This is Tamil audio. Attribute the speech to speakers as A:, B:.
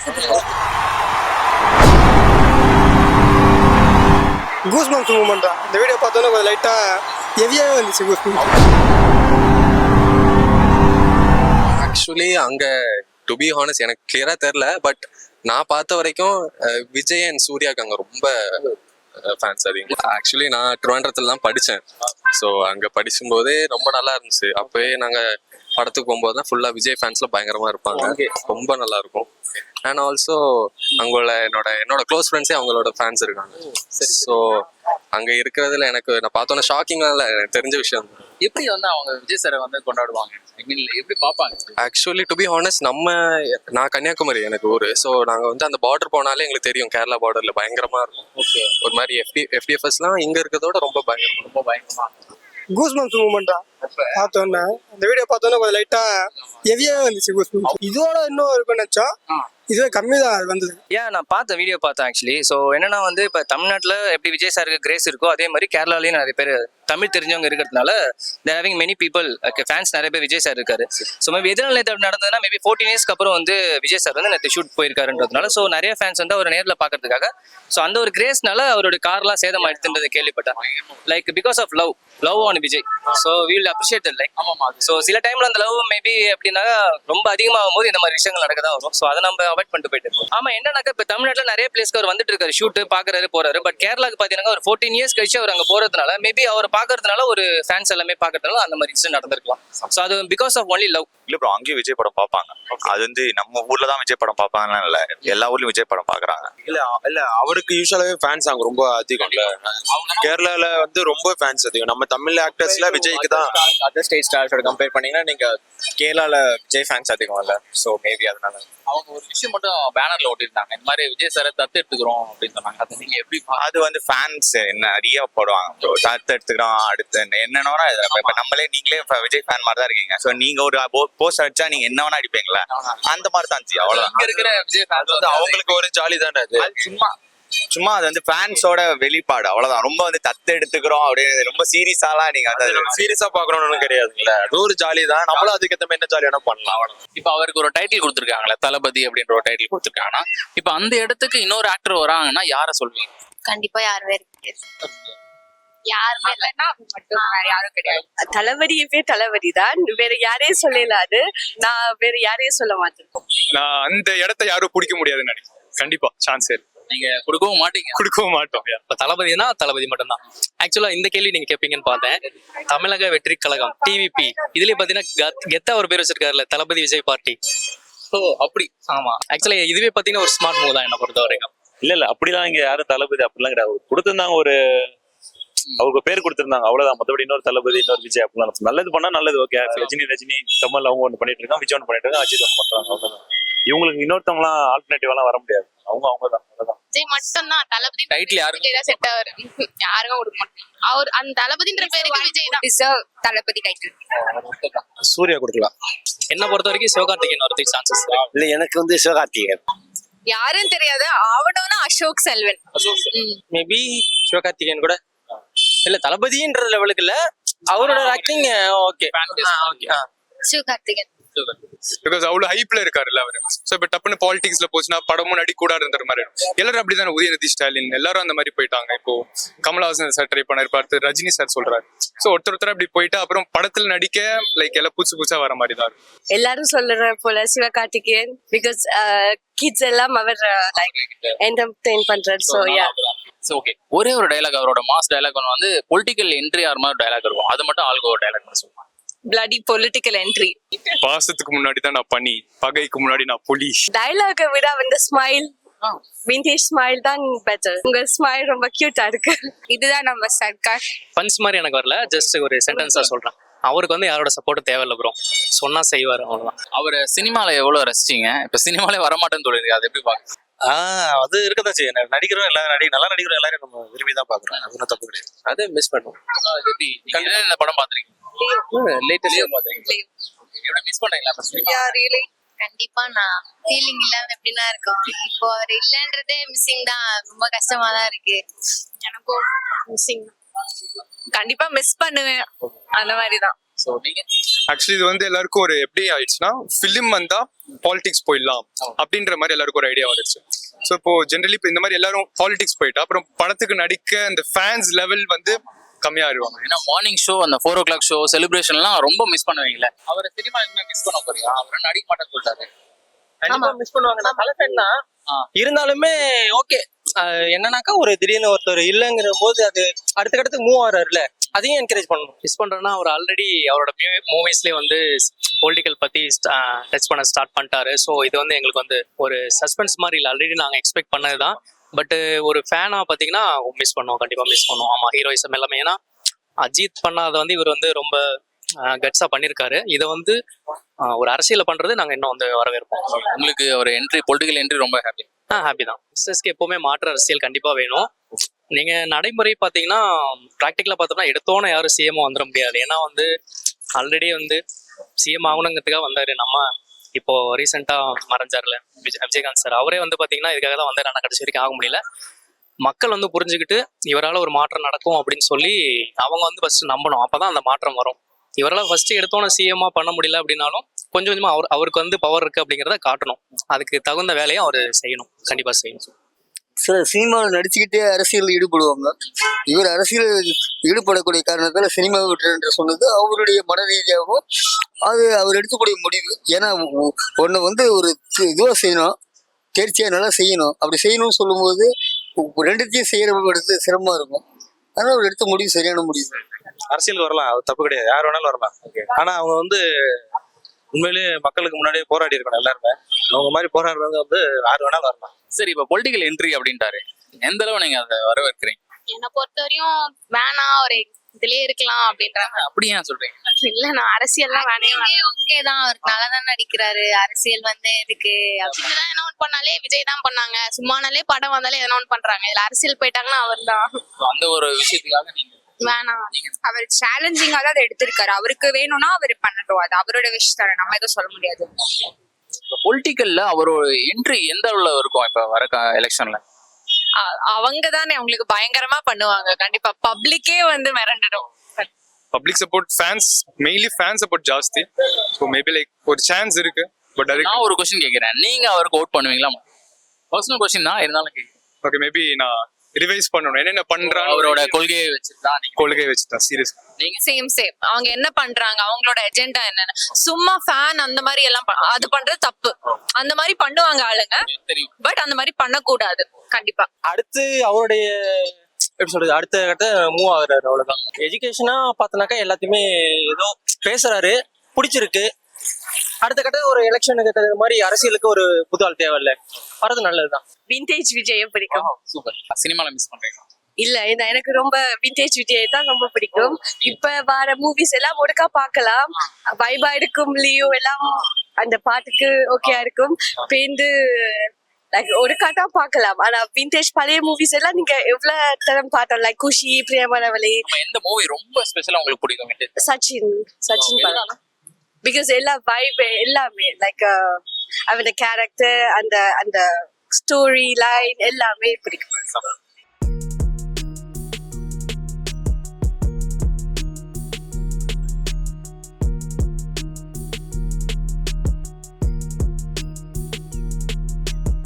A: பார்த்ததில்ல
B: கூஸ் பம்ப்ஸ் மூமெண்ட் தான். இந்த வீடியோ பார்த்தோன்னே கொஞ்சம் லைட்டாக ஹெவியாகவே வந்துச்சு கூஸ்
C: ஆக்சுவலி அங்க டு பி ஹானஸ் எனக்கு கிளியரா தெரியல பட் நான் பார்த்த வரைக்கும் விஜய் அண்ட் சூர்யாக்கு அங்க ரொம்ப ஃபேன்ஸ் அதிகம். ஆக்சுவலி நான் ட்ரிவாண்டரத்துல தான் படித்தேன் ஸோ அங்க படிக்கும்போதே ரொம்ப நல்லா இருந்துச்சு. அப்பவே நாங்க படத்துக்கு போகும்போது தான் ஃபுல்லா விஜய் ஃபேன்ஸ்ல பயங்கரமா இருப்பாங்க. ரொம்ப நல்லா இருக்கும். அண்ட் ஆல்சோ அங்குள்ள என்னோட என்னோட க்ளோஸ் ஃப்ரெண்ட்ஸே அவங்களோட ஃபேன்ஸ் இருக்காங்க. ஸோ அங்க இருக்கிறதுல எனக்கு நான் பார்த்தோன்னே ஷாக்கிங்காக இல்லை எனக்கு தெரிஞ்ச விஷயம்.
D: எப்படி வந்து அவங்க விஜய் சாரை வந்து கொண்டாடுவாங்க? ஐ மீன் எப்படி பார்ப்பாங்க?
C: ஆக்சுவலி டு பி ஹானஸ்ட் நம்ம நான் கன்னியாகுமரி எனக்கு ஊர். ஸோ நாங்கள் வந்து அந்த பார்டர் போனாலே எங்களுக்கு தெரியும். கேரளா பார்டர்ல பயங்கரமா இருக்கும்.
D: ஓகே
C: ஒரு மாதிரி எஃப்டி எஃப்டிஎஃப்எஸ்லாம் இங்க இருக்கிறதோட ரொம்ப பயங்கரமா
D: ரொம்ப பயங்கரமா
B: கூஸ் பம்ப்ஸ் மூமெண்ட் தான் பார்த்தோன்னே. இந்த வீடியோ பார்த்தோன்னே கொஞ்சம் லைட்டாக ஹெவியாகவே வந்துச்சு கூஸ் பம்ப்ஸ் இதோட இன்னும் இருக்குன்னு நினச்சோம்
D: ஆ.
B: இதுவே கம்மி தான் வந்தது.
E: ஏன் நான் பார்த்த வீடியோ பார்த்தேன் ஆக்சுவலி ஸோ என்னன்னா வந்து இப்போ தமிழ்நாட்டில் எப்படி விஜய் சாருக்கு கிரேஸ் இருக்கோ அதே மாதிரி கேரளாலையும் நிறைய பேர் தமிழ் தெரிஞ்சவங்க இருக்கிறதுனால there having many people fans நிறைய பேர் விஜய் சார் இருக்காரு. ஸோ மேபி நேற்று நடந்ததுன்னா மேபி ஃபோர்டீன் இயர்ஸ்க்கு அப்புறம் வந்து விஜய் சார் வந்து நேற்று ஷூட் போயிருக்காருன்றதுனால ஸோ நிறைய ஃபேன்ஸ் வந்து அவர் நேரில் பார்க்கறதுக்காக ஸோ அந்த ஒரு கிரேஸ்னால அவரோட கார்லாம் சேதம் ஆயிடுதுன்றதை கேள்விப்பட்டேன். Like because of love love on Vijay. So will appreciate like
D: ஆமாமா
E: ஸோ சில டைம்ல அந்த லவ் மேபி எப்படின்னா ரொம்ப அதிகமாகும் போது இந்த மாதிரி விஷயங்கள் நடக்க தான் வரும். ஸோ அதை நம்ம அவாய்ட் பண்ணிட்டு போயிட்டு இருக்கோம். ஆமா என்னன்னாக்கா இப்போ தமிழ்நாட்டில் நிறைய பிளேஸ்க்கு அவர் வந்துட்டு இருக்காரு. ஷூட்டு பார்க்கறாரு போறாரு. பட் கேரளாக்கு பார்த்தீங்கன்னா ஒரு ஃபோர்டீன் இயர்ஸ் கழிச்சு அவர் அங்கே போறதுனால மேபி அவர் பார்க்கறதுனால ஒரு ஃபேன்ஸ் எல்லாமே பார்க்கறதுனால அந்த மாதிரி இன்சிடென்ட் நடந்திருக்கலாம். ஸோ அது பிகாஸ் ஆஃப் ஒன்லி லவ்
F: இல்ல ப்ரோ அங்கேயும் விஜய் படம் பார்ப்பாங்க அது வந்து நம்ம ஊர்ல தான் விஜய் படம் பார்ப்பாங்கலாம் இல்ல. எல்லா ஊர்லயும் விஜய் படம் பாக்குறாங்க.
G: இல்ல இல்ல அவருக்கு யூஸ்வலாவே ஃபேன்ஸ் அங்க ரொம்ப அதிகம்ல கேரளால வந்து ரொம்ப ஃபேன்ஸ் அதிகம். நம்ம தமிழ் ஆக்டர்ஸ்ல விஜய்க்கு தான்
H: அதர் ஸ்டேட் ஸ்டார்ஸோட கம்பேர் பண்ணீங்கன்னா நீங்க கேரளால விஜய் ஃபேன்ஸ் அதிகம் இல்ல ஸோ மேபி அதனால.
D: அவங்க ஒரு விஷயம் மட்டும் பேனர்ல ஒட்டிருந்தாங்க. இந்த மாதிரி விஜய் சாரை தத்து எடுத்துக்கிறோம் அப்படின்னு சொன்னாங்க. அதை நீங்க எப்படி
F: அது வந்து ஃபேன்ஸ் நிறைய போடுவாங்க. தத்து எடுத்துக்கிறோம் அடுத்து என்னென்ன இப்ப நம்மளே நீங்களே விஜய் ஃபேன் மாதிரி தான் இருக்கீங்க. ஸோ நீங்க ஒரு போஸ்ட் அடிச்சா நீங்க என்ன வேணா அடிப்பீங்களா அந்த மாதிரி தான்
D: இங்க இருக்கிற விஜய்
G: அது வந்து அவங்களுக்கு ஒரு ஜாலி தானே அது
F: சும்மா சும்மா அது வந்து ஃபேன்ஸோட வெளிப்பாடு அவ்வளவுதான். ரொம்ப வந்து தத்து எடுத்துக்கிறோம் அப்படின்னு ரொம்ப சீரியஸாலாம் நீங்க
G: அது சீரியஸா பாக்குறோம்னு கிடையாதுல்ல. அது ஒரு ஜாலி தான். நம்மளும் அதுக்கேற்ற மாதிரி என்ன ஜாலி வேணா பண்ணலாம்.
D: இப்ப அவருக்கு ஒரு டைட்டில் கொடுத்துருக்காங்களே தளபதி அப்படின்ற ஒரு டைட்டில் கொடுத்துருக்காங்கன்னா இப்ப அந்த இடத்துக்கு இன்னொரு ஆக்டர் வராங்கன்னா யார சொல்வீங்க?
A: கண்டிப்பா யாருமே இருக்கு யாருமே இல்லைன்னா அது மட்டும் வேற யாரும் கிடையாது.
I: தளபதியே தளபதி தான் வேற யாரையும் சொல்லல அது. நான் வேற யாரையும் சொல்ல மாட்டேன்.
J: நான் அந்த இடத்த யாரும் பிடிக்க முடியாதுன்னு நினைக்கிறேன். கண்டிப்பா சான்ஸ்
D: நீங்க கொடுக்கவும் மாட்டீங்க.
J: கொடுக்கவும் மாட்டோம்.
E: இப்போ தளபதினா தளபதி மட்டும்தான். ஆக்சுவலா இந்த கேள்வி நீங்க கேட்பீங்கன்னு பார்த்தேன். தமிழக வெற்றி கழகம் டிவிபி இதுலயே பாத்தீங்கன்னா கெத்தா ஒரு பேர் வச்சிருக்காருல்ல தளபதி விஜய் பார்ட்டி.
D: ஓ அப்படி.
E: ஆமா. ஆக்சுவலா இதுவே பாத்தீங்கன்னா ஒரு ஸ்மார்ட் மூவ் தான் என்ன பொறுத்த வரைக்கும்
K: இல்ல இல்ல அப்படிலாம் இங்க யாரும் தளபதி அப்படிலாம் கிடையாது. கொடுத்திருந்தாங்க ஒரு அவருக்கு பேர் கொடுத்திருந்தாங்க. அவ்வளவுதான். மத்தபடி இன்னொரு தளபதி இன்னொரு விஜய் அப்படிலாம் நல்லது பண்ணா நல்லது ஓகே ரஜினி ரஜினி கமல் அவங்க ஒன்று பண்ணிட்டு இருக்காங்க விஜய் ஒன்று பண்ணிட்டு இருக்காங்க அஜித் ஒன்று பண்றாங்க. அவ்வளவுதான். இவங்களுக்கு இன்னொருத்தவங்களாம் ஆல்டர்னேட்டிவ் எல்லாம் வர முடியாது. அவங்க அவங்க தான் அவ்வளவுதான்.
A: விஜய் மட்டும் தான் தளபதி
D: Title யாருக்கு?
A: தான் செட் ஆவாரு. யாருக்கும் கொடுக்க மாட்டோம் அவர் அந்த தளபதின்ற பேருக்கு விஜய் தான். டிசர்வ் தளபதி டைட்டில்
H: சூர்யா கொடுக்கலாம்.
E: என்ன பொறுத்த வரைக்கும் சிவகார்த்திகேயன் வரதுக்கு சான்சஸ்
H: இல்ல எனக்கு வந்து சிவகார்த்திகேயன்.
I: யாரும் தெரியாது. அவனோனா அசோக் செல்வன்.
E: மேபி சிவகார்த்திகேயன் கூட. இல்ல தளபதின்ற லெவலுக்கு இல்ல அவரோட acting okay okay
A: Sivakarthikeyan.
J: Because அவ்வளவு ஹைப்ல இருக்காருல்ல அவரு. சோ இப்ப டப்புன்னு பாலிடிக்ஸ்ல போச்சுன்னா படமும் நடி கூடாது இருந்த மாதிரி. எல்லாரும் அப்படிதானே உதயநிதி ஸ்டாலின் எல்லாரும் அந்த மாதிரி போயிட்டாங்க. இப்போ கமல்ஹாசன் சார் ட்ரை பண்ணாரு. பார்த்து ரஜினி சார் சொல்றாரு. சோ ஒருத்தர் ஒருத்தர் அப்படி போயிட்டு அப்புறம் படத்துல நடிக்க லைக் எல்லாம் புதுசு புதுசா வர மாதிரி தான்
I: எல்லாரும் சொல்ற போல சிவகார்த்திகேயன் பிகாஸ் கிட்ஸ் எல்லாம் அவர் லைக் என்டர்டெயின் பண்றாரு. ஸோ யா
D: ஓகே ஒரே ஒரு டைலாக் அவரோட மாஸ் டைலாக் ஒன்று வந்து பொலிட்டிக்கல் என்ட்ரி ஆகிற மாதிரி டைலாக் இருக்கும். அது மட்டும் ஒரு டைலாக் சொல்லுவாங்க.
I: பிளடி பொலிட்டிக்கல் என்ட்ரி
J: பாசத்துக்கு முன்னாடி தான் நான் பண்ணி பகைக்கு முன்னாடி நான் புலி.
I: டைலாக விட அந்த ஸ்மைல் விண்டேஜ் ஸ்மைல் தான் பெட்டர் உங்க ஸ்மைல் ரொம்ப கியூட்டா இருக்கு.
A: இதுதான் நம்ம சர்க்கார்
E: பஞ்ச் மாதிரி எனக்கு வரல. ஜஸ்ட் ஒரு சென்டென்ஸா சொல்றேன். அவருக்கு வந்து யாரோட சப்போர்ட் தேவையில்ல ப்ரோ சொன்னா செய்வார் அவ்வளவுதான்.
D: அவர் சினிமால எவ்வளவு ரசிச்சீங்க? இப்ப சினிமாலே வரமாட்டேன்னு சொல்லிருக்கு அது எப்படி பாக்க
H: ஆஹ் அது இருக்கதான் செய்யும். நடிக்கிறோம் எல்லாரும் நடி நல்லா நடிக்கிறோம் எல்லாரும் நம்ம விரும்பி தான் பாக்குறோம். அது ஒன்றும் தப்பு கிடையாது.
E: அதை மிஸ் பண்ணுவோம்.
D: எப்படி? என்ன படம் பாத்திருக்கீங்க லேட்டஸ்ட் பாத்திருக்கீங்க எப்படி மிஸ் பண்ணீங்களா first time?
A: கண்டிப்பா நான் ஃபீலிங் இல்லாம எப்படின்னா இருக்கும்? இப்போ அவர் இல்லன்றதே மிஸ்ஸிங் தான். ரொம்ப கஷ்டமா தான் இருக்கு. எனக்கும் மிஸ்ஸிங்
I: கண்டிப்பா மிஸ் பண்ணுவேன். அந்த மாதிரி தான்
J: ஆக்சுவலி இது வந்து எல்லாருக்கும் ஒரு எப்படி ஆயிடுச்சுன்னா ஃபிலிம் வந்தா பாலிடிக்ஸ் போயிடலாம் அப்படின்ற மாதிரி எல்லாருக்கும் ஒரு ஐடியா வந்துருச்சு. ஸோ இப்போ ஜென்ரலி இப்போ இந்த மாதிரி எல்லாரும் பாலிடிக்ஸ் போயிட்டா அப்புறம் படத்துக்கு நடிக்க அந்த ஃபேன்ஸ் லெவல் வந்து கம்மியாயிருவாங்க.
D: ஏன்னா மார்னிங் ஷோ அந்த ஃபோர் ஓ கிளாக் ஷோ செலிப்ரேஷன்லாம் ரொம்ப மிஸ் பண்ணுவீங்களே அவர் சினிமா மிஸ் பண்ண போறீங்க? அவர் நடிக்க மாட்டேன்னு சொல்லிட்டாரு.
B: கண்டிப்பா மிஸ் பண்ணுவாங்க. நான் தலை fan தான்.
D: ஆ.
B: இருந்தாலுமே ஓகே என்னன்னாக்கா ஒரு திடீர்னு ஒருத்தர் இல்லைங்கிற போது அது அடுத்தடுத்து மூவ் ஆறாருல அதையும் என்கரேஜ் பண்ணணும்.
E: மிஸ் பண்றேன்னா அவர் ஆல்ரெடி அவரோட மூவிஸ்லேயே வந்து பொலிட்டிக்கல் பத்தி டச் பண்ண ஸ்டார்ட் பண்ணிட்டாரு. ஸோ இது வந்து எங்களுக்கு வந்து ஒரு சஸ்பென்ஸ் மாதிரி இல்லை. ஆல்ரெடி நாங்கள் எக்ஸ்பெக்ட் பண்ணது தான் பட் ஒரு ஃபேனாக பார்த்தீங்கன்னா மிஸ் பண்ணுவோம். கண்டிப்பாக மிஸ் பண்ணுவோம். ஆமாம் ஹீரோயிசம் எல்லாமே. ஏன்னா அஜித் பண்ணாத வந்து இவர் வந்து ரொம்ப கட்ஸாக பண்ணியிருக்காரு இதை வந்து ஒரு அரசியலை பண்ணுறது நாங்கள் இன்னும் வந்து வரவேற்போம்.
D: உங்களுக்கு ஒரு என்ட்ரி பொலிட்டிக்கல் என்ட்ரி ரொம்ப ஹாப்பி
E: ஆ ஹாப்பி தான். பிஸ்னஸ்க்கு எப்போவுமே மாற்று அரசியல் கண்டிப்பாக வேணும். நீங்கள் நடைமுறை பார்த்தீங்கன்னா ப்ராக்டிக்கலாக பார்த்தோம்னா எடுத்தோன்னே யாரும் சிஎம் வந்துட முடியாது. ஏன்னா வந்து ஆல்ரெடி வந்து சிஎம் ஆகணுங்கிறதுக்காக வந்தார். நம்ம இப்போ ரீசெண்டாக மறைஞ்சார்ல விஜய் விஜயகாந்த் சார் அவரே வந்து பார்த்தீங்கன்னா இதுக்காக தான் வந்தார். ஆனால் கடைசி வரைக்கும் ஆக முடியல. மக்கள் வந்து புரிஞ்சுக்கிட்டு இவரால் ஒரு மாற்றம் நடக்கும் அப்படின்னு சொல்லி அவங்க வந்து ஃபர்ஸ்ட் நம்பணும். அப்போ தான் அந்த மாற்றம் வரும். இவரால் ஃபர்ஸ்ட் எடுத்தோன்னே சிஎம்மா பண்ண முடியல அப்படின்னாலும் கொஞ்சம் கொஞ்சமாக அவர் அவருக்கு வந்து பவர் இருக்கு அப்படிங்கிறத காட்டணும். அதுக்கு தகுந்த வேலையை அவர் செய்யணும். கண்டிப்பாக செய்யணும்
L: சில சினிமாவில் நடிச்சுக்கிட்டே அரசியலில் ஈடுபடுவாங்க. இவர் அரசியல் ஈடுபடக்கூடிய காரணத்தால் சினிமா விட்டுறேன் என்று சொன்னது அவருடைய மன ரீதியாகவும் அது அவர் எடுத்துக்கூடிய முடிவு. ஏன்னா ஒன்று வந்து ஒரு இதுவாக செய்யணும். தேர்ச்சியாக நல்லா செய்யணும். அப்படி செய்யணும்னு சொல்லும்போது ரெண்டுத்தையும் செய்யறது சிரமமாக இருக்கும். அதனால் அவர் எடுத்த முடிவு சரியான முடிவு.
G: அரசியலுக்கு வரலாம். அது தப்பு கிடையாது. யார் வேணாலும் வரலாம். ஆனா அவங்க வந்து உண்மையிலேயே மக்களுக்கு முன்னாடியே போராடி இருக்கணும் எல்லாருமே. அவங்க மாதிரி போராடுறவங்க வந்து யார் வேணாலும் வரலாம்.
D: சரி இப்போ பொலிட்டிக்கல் என்ட்ரி அப்படின்ட்டாரு. எந்த அளவு நீங்க அதை வரவேற்கிறீங்க?
A: என்னை பொறுத்தவரையும் வேணாம் ஒரு இதுலயே இருக்கலாம் அப்படின்றாங்க
D: அப்படி ஏன் சொல்றீங்க?
A: இல்ல நான் அரசியல்லாம் வேணே ஓகே தான். அவர் நல்லா தான் நடிக்கிறாரு. அரசியல் வந்து எதுக்கு அப்படின்னு என்ன ஒன்று பண்ணாலே விஜய் தான் பண்ணாங்க. சும்மானாலே படம் வந்தாலே எதனா ஒன்று பண்றாங்க. இதுல அரசியல் போயிட்டாங்கன்னா அவர் தான்
D: அந்த ஒரு விஷயத்துக்காக நீங்க
A: வேணாம்.
I: அவர் சேலஞ்சிங்கா தான் அதை எடுத்திருக்காரு. அவருக்கு வேணும்னா அவர் பண்ணட்டும். அது அவரோட தானே. நம்ம எதுவும் சொல்ல முடியாது.
D: பொலிட்டிக்கல்ல அவரோட என்ட்ரி எந்த அளவுல இருக்கும் இப்ப வர எலெக்ஷன்ல
I: அவங்க தானே. அவங்களுக்கு பயங்கரமா பண்ணுவாங்க. கண்டிப்பா பப்ளிக்கே வந்து மிரண்டுடும்
J: public support fans mainly fan support ஜாஸ்தி. ஸோ மேபி லைக் ஒரு சான்ஸ் இருக்கு பட் அதுக்கு
D: நான் ஒரு கொஸ்டின் கேக்குறேன். நீங்க அவருக்கு ஓட் பண்ணுவீங்களா பர்சனல் கொஸ்டின் தான் இருந்தாலும்.
J: ஓகே மேபி நான் ரிவைஸ் பண்ணணும். என்னென்ன பண்றான்
D: அவரோட கொள்கையை வச்சுதான் நீங்க
J: கொள்கை வச்சுட்டேன் சீரியஸ்
I: சேம் சேம் அவங்க என்ன பண்றாங்க? அவங்களோட எஜெண்டா என்னன்னு? சும்மா ஃபேன் அந்த மாதிரி எல்லாம் அது பண்றது தப்பு. அந்த மாதிரி பண்ணுவாங்க ஆளுங்க.
D: தெரியும்.
I: பட் அந்த மாதிரி பண்ணக்கூடாது. கண்டிப்பா.
B: அடுத்து அவருடைய எப்படி சொல்றது அடுத்த கட்ட மூவ் ஆகுறாரு அவ்வளவுதான். எஜுகேஷனா பார்த்தனாக்கா எல்லாத்தையுமே ஏதோ பேசுறாரு. பிடிச்சிருக்கு. அடுத்த கட்ட ஒரு எலெக்ஷனுக்கு தகுந்த மாதிரி அரசியலுக்கு ஒரு புது ஆள் தேவையில்ல. வரது நல்லதுதான்.
I: விண்டேஜ் விஜய பிடிக்கும்.
D: சூப்பர் சினிமால மிஸ் பண்றீங்க
I: இல்ல இந்த எனக்கு ரொம்ப விண்டேஜ் விஜய் தான் ரொம்ப பிடிக்கும். இப்ப வர மூவிஸ் எல்லாம் ஒடுக்கா பார்க்கலாம். வைபா இருக்கும் லியோ எல்லாம் அந்த பாட்டுக்கு ஓகேயா இருக்கும். பேந்து லைக் ஒடுக்கா தான் பார்க்கலாம். ஆனா விண்டேஜ் பழைய மூவிஸ் எல்லாம் நீங்க எவ்வளவு தரம் பார்த்தோம் லைக் குஷி பிரியமானவளி
D: நம்ம எந்த மூவி ரொம்ப ஸ்பெஷலா உங்களுக்கு பிடிக்கும்?
I: சச்சின் சச்சின் படம் பிகாஸ் எல்லா வைப் எல்லாமே லைக் அவனோட கேரக்டர் அந்த அந்த ஸ்டோரி லைன் எல்லாமே பிடிக்கும்.